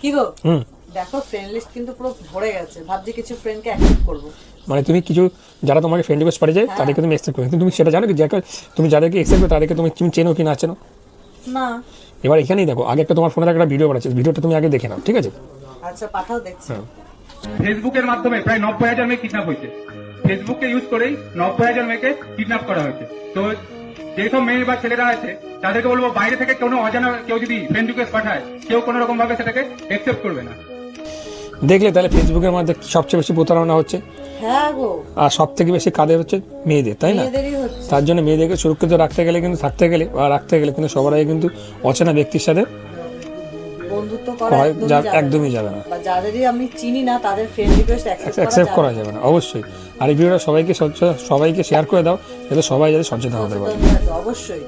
কি গো? হুম। দেখো friend list কিন্তু পুরো ভরে গেছে। ভাবছি কিছু ফ্রেন্ডকে অ্যাকসেপ্ট করব। মানে তুমি কিছু যারা তোমাকে ফ্রেন্ড রিকোয়েস্ট পাঠিয়ে যায় তাদেরকে তুমি অ্যাকসেপ্ট করো কিন্তু তুমি সেটা জানো কি যাকে তুমি যাদেরকে অ্যাকসেপ্ট করো তাদেরকে তুমি তুমি চেনো কি না চেনো? না। এবার এখানেই দেখো আগে একটা তোমার ফোনে একটা ভিডিও বানাচ্ছে ভিডিওটা তুমি আগে দেখে নাও ঠিক আছে? আচ্ছা পাঠাও দেখছি। হ্যাঁ। ফেসবুকের মাধ্যমে প্রায় নব্বই হাজার মেয়ে কিডন্যাপ হয়েছে। ফেসবুককে ইউজ করেই নব্বই হাজার মেয়েকে কিডন্যাপ করা হয়েছে। তো যেসব মেয়ে বা ছেলেরা আছে তাদেরকে বলব বাইরে থেকে কোনো অজানা কেউ যদি ফ্রেন্ড রিকোয়েস্ট পাঠায় কেউ কোনো রকম ভাবে সেটাকে একসেপ্ট করবে না। দেখলে তাহলে ফেসবুকের মধ্যে সবচেয়ে বেশি প্রতারণা হচ্ছে। হ্যাঁ আর সব থেকে বেশি কাদের হচ্ছে মেয়েদের তাই না? তার জন্য মেয়েদেরকে সুরক্ষিত রাখতে গেলে কিন্তু থাকতে গেলে বা রাখতে গেলে কিন্তু সবার আগে কিন্তু অচেনা ব্যক্তির সাথে বন্ধুত্ব করা একদমই যাবে না। বা যাদেরই আমি চিনি না তাদের ফ্রেন্ড রিকোয়েস্ট অ্যাকসেপ্ট করা যাবে না অবশ্যই। আর এই ভিডিওটা সবাইকে সবাইকে শেয়ার করে দাও যাতে সবাই যাতে সচেতন হতে পারে। অবশ্যই।